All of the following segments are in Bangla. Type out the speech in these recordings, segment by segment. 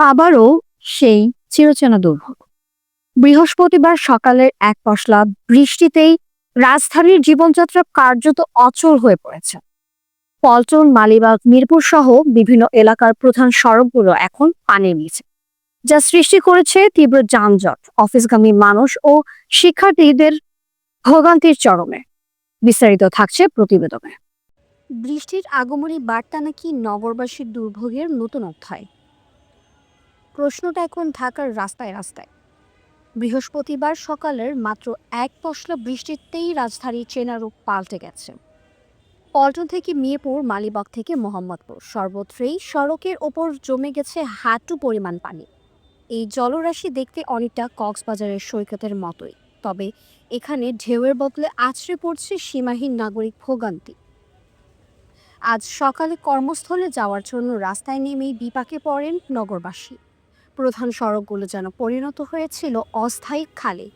আবারও সেই চিরচেনা দুর্ভোগ। বৃহস্পতিবার সকালের এক পশলা বৃষ্টিতেই রাজধানীর জীবনযাত্রা কার্যত অচল হয়ে পড়েছে। পল্টন, মালিবাগ, মিরপুর সহ বিভিন্ন এলাকার প্রধান সড়কগুলো এখন পানির নিচে যা সৃষ্টি করেছে তীব্র যানজট, অফিসগামী মানুষ ও শিক্ষার্থীদের ভোগান্তির চরমে। বিস্তারিত থাকছে প্রতিবেদনে। বৃষ্টির আগমনী বার্তা নাকি নগরবাসীর দুর্ভোগের নতুন অধ্যায়? প্রশ্নটা এখন ঢাকার রাস্তায় রাস্তায়। বৃহস্পতিবার সকালের মাত্র এক পশলা বৃষ্টিতেই রাজধানীর চেনা রূপ পাল্টে গেছে। পল্টন থেকে মিরপুর, মালিবাগ থেকে মোহাম্মদপুর। সর্বত্রই সড়কের ওপর জমে গেছে হাঁটু পরিমাণ পানি। এই জলরাশি দেখতে অনেকটা কক্সবাজারের সৈকতের মতোই। তবে এখানে ঢেউয়ের বদলে আছড়ে পড়ছে সীমাহীন নাগরিক ভোগান্তি। আজ সকালে কর্মস্থলে যাওয়ার জন্য রাস্তায় নেমেই বিপাকে পড়েন নগরবাসী। প্রধান সড়কগুলো যেন পরিণত হয়েছিল অস্থায়ী খালে।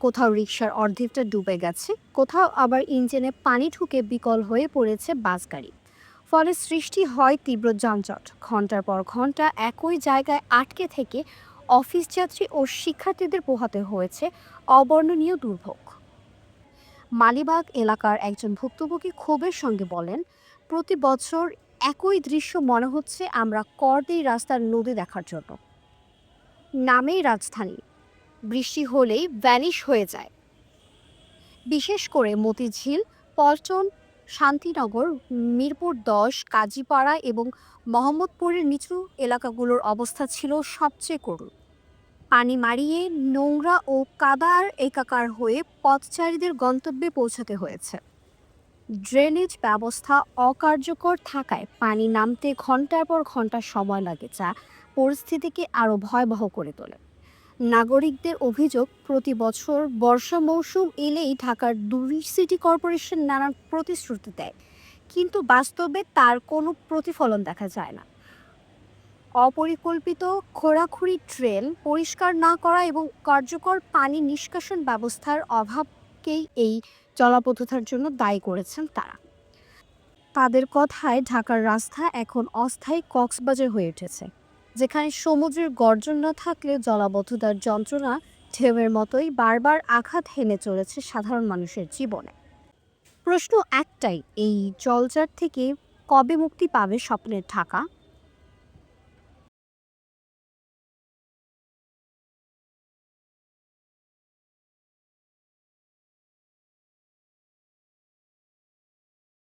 কোথাও রিক্সার অর্ধেকটা ডুবে গেছে, কোথাও আবার ইঞ্জিনে পানি ঢুকে বিকল হয়ে পড়েছে বাস গাড়ি ফলে সৃষ্টি হয় তীব্র যানজট। ঘণ্টার পর ঘণ্টা একই জায়গায় আটকে থেকে অফিস যাত্রী ও শিক্ষার্থীদের পোহাতে হয়েছে অবর্ণনীয় দুর্ভোগ। মালিবাগ এলাকার একজন ভুক্তভোগী ক্ষোভের সঙ্গে বলেন, প্রতি বছর একই দৃশ্য মনে হচ্ছে আমরা কর দিই রাস্তার নদী দেখার জন্য। নামেই রাজধানী। বৃষ্টি হলেই ভ্যানিশ হয়ে যায়। বিশেষ করে মতিঝিল, পল্টন, শান্তিনগর, মিরপুর দশ, কাজীপাড়া এবং মোহাম্মদপুরের নিচু এলাকাগুলোর অবস্থা ছিল সবচেয়ে করুণ। পানি মারিয়ে নোংরা ও কাদার একাকার হয়ে পথচারীদের গন্তব্যে পৌঁছাতে হয়েছে। ড্রেনেজ ব্যবস্থা অকার্যকর থাকায় পানি নামতে ঘণ্টার পর ঘণ্টা সময় লাগে, যা পরিস্থিতিকে আরও ভয়াবহ করে তোলে। নাগরিকদের অভিযোগ, প্রতি বছর বর্ষা মৌসুম এলেই ঢাকার দুই সিটি কর্পোরেশন নানান প্রতিশ্রুতি দেয়, কিন্তু বাস্তবে তার কোনো প্রতিফলন দেখা যায় না। অপরিকল্পিত খোরাখুরি ট্রেন পরিষ্কার না করা এবং কার্যকর পানি নিষ্কাশন ব্যবস্থার অভাবকেই এই জলাবদ্ধতার জন্য দায়ী করেছেন তারা। তাদের কথায় ঢাকার রাস্তা এখন অস্থায়ী কক্সবাজার হয়ে উঠেছে, যেখানে সমুদ্রের গর্জন না থাকলে জলাবদ্ধতার যন্ত্রণা ঢেউয়ের মতোই বারবার আঘাত হেনে চলেছে সাধারণ মানুষের জীবনে। প্রশ্ন একটাই, এই জলজার থেকে কবে মুক্তি পাবে স্বপ্নের ঢাকা?